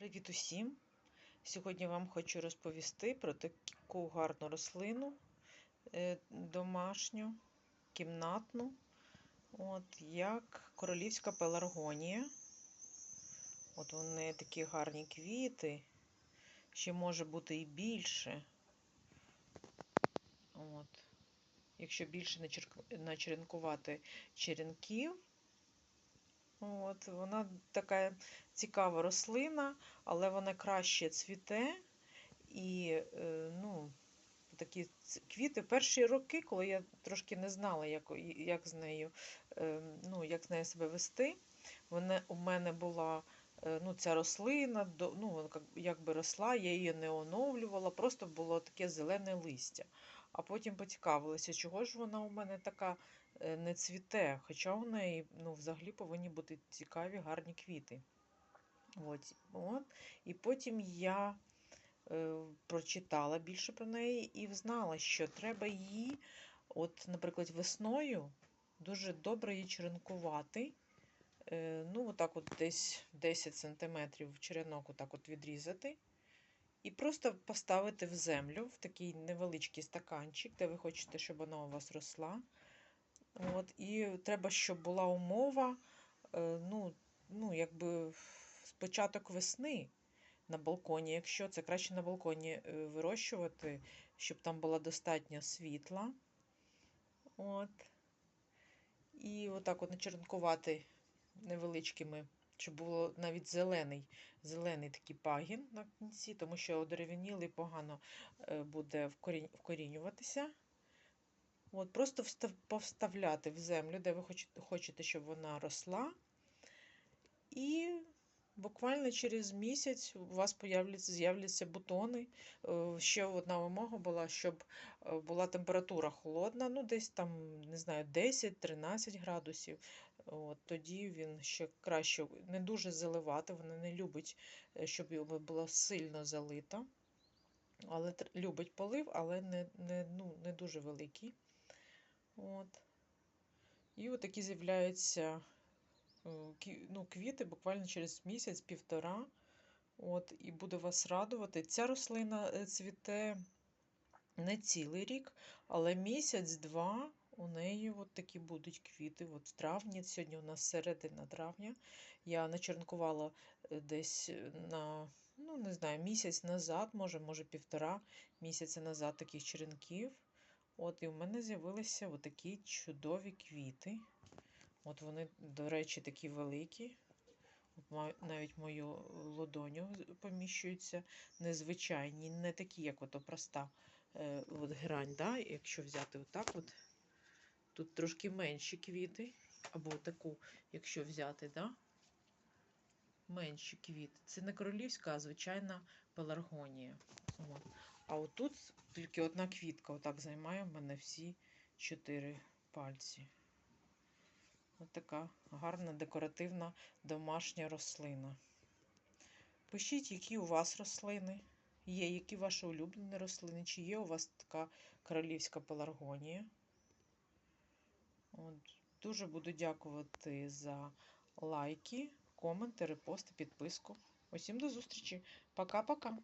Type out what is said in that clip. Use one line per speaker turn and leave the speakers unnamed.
Привіт усім! Сьогодні вам хочу розповісти про таку гарну рослину е, домашню, кімнатну, от, як королівська пеларгонія. От вони такі гарні квіти, ще може бути і більше. От. Якщо більше начеренкувати черенків, От, Вона така цікава рослина, але вона краще цвіте. І е, ну, такі квіти перші роки, коли я трошки не знала, як як, з нею е, ну, як з нею себе вести, вона, у мене була ну, ця рослина, ну, якби росла, я її не оновлювала, просто було таке зелене листя. А потім поцікавилася, чого ж вона у мене така Е, не цвіте, хоча у неї ну, взагалі повинні бути цікаві, гарні квіти. От, от. І потім я е, прочитала більше про неї і знала, що треба її, от, наприклад, весною дуже добре її черенкувати. Е, ну, отак от десь 10 см черенок отак от відрізати. І просто поставити в землю в такий невеличкий стаканчик, де ви хочете, щоб вона у вас росла. От, І треба, щоб була умова, е, ну, ну, якби початок весни на балконі. Якщо це краще на балконі е, вирощувати, щоб там була достатньо світла. От. І отак от начеренкувати невеличкими, щоб було навіть зелений зелений такий пагін на кінці, тому що одерев'янілий погано е, буде вкорінюватися. От, Просто повставляти в землю, де ви хочете, щоб вона росла. І буквально через місяць у вас з'являться бутони. Е, ще одна вимога була, щоб е, була температура холодна, ну десь там, не знаю, 10-13 градусів. От, Тоді він ще краще не дуже заливати, вона не любить, е, щоб його було сильно залито. Але любить полив, але не не, ну, не дуже великий. От. І отакі з'являються ну, квіти буквально через місяць-півтора. От, І буде вас радувати. Ця рослина е, цвіте не цілий рік, але місяць-два у неї от такі будуть квіти. От В травні, сьогодні у нас середина травня. Я начернкувала е, десь на ну, не знаю, місяць назад, може, може півтора місяця назад таких черенків. От, І в мене з'явилися отакі чудові квіти. От вони, до речі, такі великі. Навіть мою ладоню поміщуються незвичайні, не такі, як ото проста е, от грань. да? Якщо взяти отак, от, тут трошки менші квіти, або таку, якщо взяти, да? менші квіти. Це не королівська, а звичайна пеларгонія. От. А отут тільки одна квітка, отак займає в мене всі чотири пальці. Ось така гарна декоративна домашня рослина. Пишіть, які у вас рослини є, які ваші улюблені рослини, чи є у вас така королівська пеларгонія. От, Дуже буду дякувати за лайки, коменти, репости, підписку. Усім до зустрічі. Пока-пока!